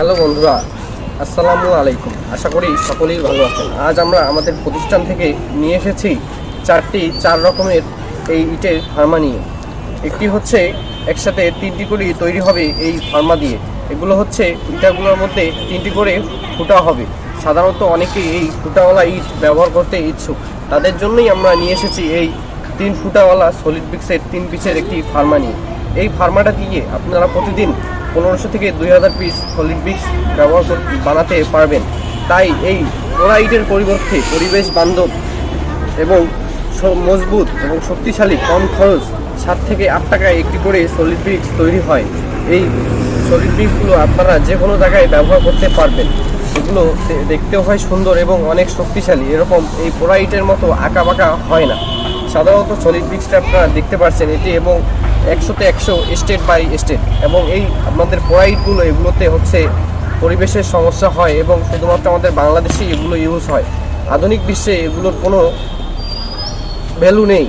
Hello বন্ধুরা, আসসালামু আলাইকুম। আশা করি সকলেই ভালো আছেন। আজ আমরা আমাদের প্রতিষ্ঠান থেকে নিয়ে এসেছি চারটি চার রকমের এই ইটের ফার্মা নিয়ে। একটি হচ্ছে একসাথে তিনটি করে তৈরি হবে এই ফার্মা দিয়ে। এগুলো হচ্ছে ইটাগুলোর মধ্যে তিনটি করে ফুটা হবে। সাধারণত অনেকেই এই ফুটাওয়ালা ইট ব্যবহার করতে ইচ্ছুক। তাদের জন্যই আমরা নিয়ে এসেছি এই তিন ফুটাওয়ালা সলিড ব্রিক্সের তিন পিসের একটি ফার্মা নিয়ে। এই ফার্মাটা দিয়ে আপনারা প্রতিদিন পনেরোশো থেকে দুই হাজার পিস সলিড ব্রিক্স ব্যবহার বানাতে পারবেন। তাই এই পোড়া ইটের পরিবর্তে পরিবেশ বান্ধব এবং মজবুত এবং শক্তিশালী কম খরচ, সাত থেকে আট টাকায় একটি করে সলিড ব্রিক্স তৈরি হয়। এই সলিড ব্রিক্সগুলো আপনারা যে কোনো জায়গায় ব্যবহার করতে পারবেন। এগুলো দেখতেও হয় সুন্দর এবং অনেক শক্তিশালী। এরকম এই পোড়া ইটের মতো আঁকা বাঁকা হয় না। সাধারণত সলিড ব্রিক্সটা আপনারা দেখতে পাচ্ছেন এটি এবং একশোতে একশো স্টেট বাই স্টেট এবং এই আপনাদের পোড়া ইটগুলো এগুলোতে হচ্ছে পরিবেশের সমস্যা হয় এবং শুধুমাত্র আমাদের বাংলাদেশে এগুলো ইউজ হয়। আধুনিক বিশ্বে এগুলোর কোনো ভ্যালু নেই।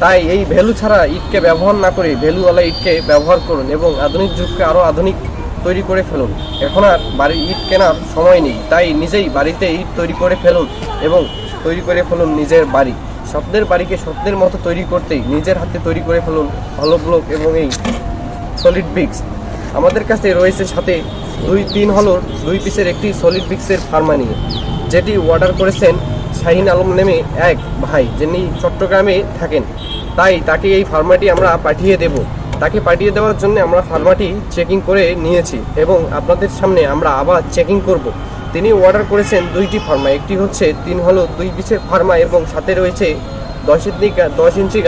তাই এই ভ্যালু ছাড়া ইটকে ব্যবহার না করে ভ্যালুওয়ালা ইটকে ব্যবহার করুন এবং আধুনিক যুগকে আরও আধুনিক তৈরি করে ফেলুন। এখন আর বাড়ির ইট কেনার সময় নেই, তাই নিজেই বাড়িতে ইট তৈরি করে ফেলুন এবং তৈরি করে ফেলুন নিজের বাড়ি। স্বপ্নের বাড়িকে স্বপ্নের মতো তৈরি করতেই নিজের হাতে তৈরি করে ফেলুন হলো ব্লক এবং এই সলিড ব্রিক্স আমাদের কাছে রয়েছে সাথে দুই তিন হলোর দুই পিসের একটি সলিড ব্রিক্সের ফার্মা নিয়ে, যেটি অর্ডার করেছেন শাহিন আলম নেমে এক ভাই যিনি চট্টগ্রামে থাকেন। তাই তাকে এই ফার্মাটি আমরা পাঠিয়ে দেব। তাকে পাঠিয়ে দেওয়ার জন্য আমরা ফার্মাটি চেকিং করে নিয়েছি এবং আপনাদের সামনে আমরা আবার চেকিং করব। তিনি অর্ডার করেছেন দুইটি ফার্মা একটি হচ্ছে তিন হলো দুই পিসের ফার্মা এবং সাথে রয়েছে দশ ইঞ্চি দশ ইঞ্চি